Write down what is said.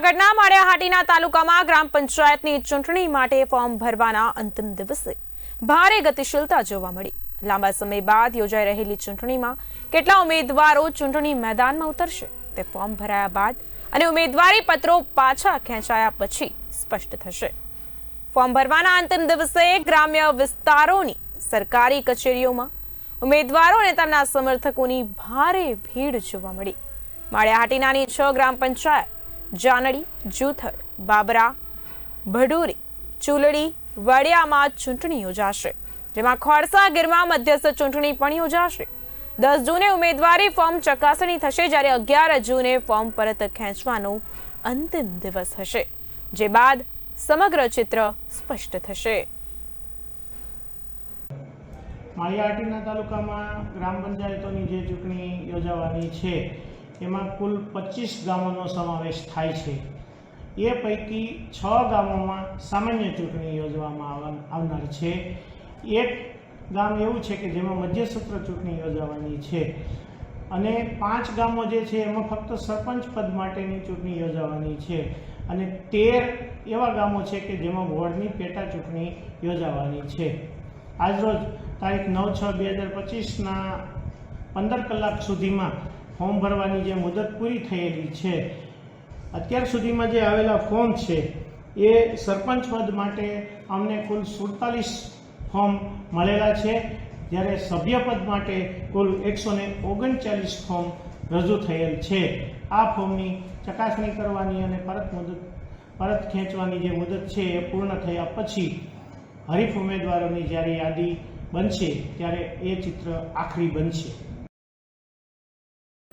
જૂનાગઢના માળિયાહાટીના તાલુકામાં ગ્રામ પંચાયતની ચૂંટણી માટે ફોર્મ ભરવાના અંતિમ દિવસે ભારે ગતિશીલતા જોવા મળી. લાંબા સમય બાદ યોજાઈ રહેલી ચૂંટણીમાં કેટલા ઉમેદવારો ચૂંટણી મેદાનમાં ઉતરશે તે ફોર્મ ભરાયા બાદ અને ઉમેદવારી પત્રો પાછા ખેંચાયા પછી સ્પષ્ટ થશે. ફોર્મ ભરવાના અંતિમ દિવસે ગ્રામ્ય વિસ્તારોની સરકારી કચેરીઓમાં ઉમેદવારો અને તેમના સમર્થકોની ભારે ભીડ જોવા મળી. માળિયાહાટીનાની છ ગ્રામ પંચાયત જાનડી જૂથડ બાબરા, ભડુરી, ચુલડી વડિયામાં ચૂંટણી યોજાશે, જેમાં ખોડસા ગીરમાં મધ્યસ્થ ચૂંટણી પણ યોજાશે. દસ જૂને ઉમેદવારી ફોર્મ ચકાસણી થશે જ્યારે અગિયાર જૂને ફોર્મ પરત ખેંચવાનો અંતિમ દિવસ હશે, જે બાદ સમગ્ર ચિત્ર સ્પષ્ટ થશે. માળિયાહાટીના તાલુકામાં ગ્રામ પંચાયતોની જે ચૂંટણી યોજાવાની છે એમાં કુલ પચીસ ગામોનો સમાવેશ થાય છે. એ પૈકી છ ગામોમાં સામાન્ય ચૂંટણી યોજવામાં આવનાર છે. એક ગામ એવું છે કે જેમાં મધ્યસત્ર ચૂંટણી યોજાવાની છે અને પાંચ ગામો જે છે એમાં ફક્ત સરપંચ પદ માટેની ચૂંટણી યોજાવાની છે અને તેર એવા ગામો છે કે જેમાં વોર્ડની પેટા ચૂંટણી યોજાવાની છે. આજરોજ તારીખ નવ છ બે હજાર પચીસના પંદર કલાક સુધીમાં ફોર્મ ભરવાની જે મુદત પૂરી થયેલી છે, અત્યાર સુધીમાં જે આવેલા ફોર્મ છે, એ સરપંચ પદ માટે અમને કુલ સુડતાલીસ ફોર્મ મળેલા છે. જ્યારે સભ્યપદ માટે કુલ એકસો ને ઓગણચાલીસ ફોર્મ રજૂ થયેલ છે. આ ફોર્મની ચકાસણી કરવાની અને પરત મુદત, પરત ખેંચવાની જે મુદત છે એ પૂર્ણ થયા પછી હરીફ ઉમેદવારોની જ્યારે યાદી બનશે, ત્યારે એ ચિત્ર આખરી બનશે.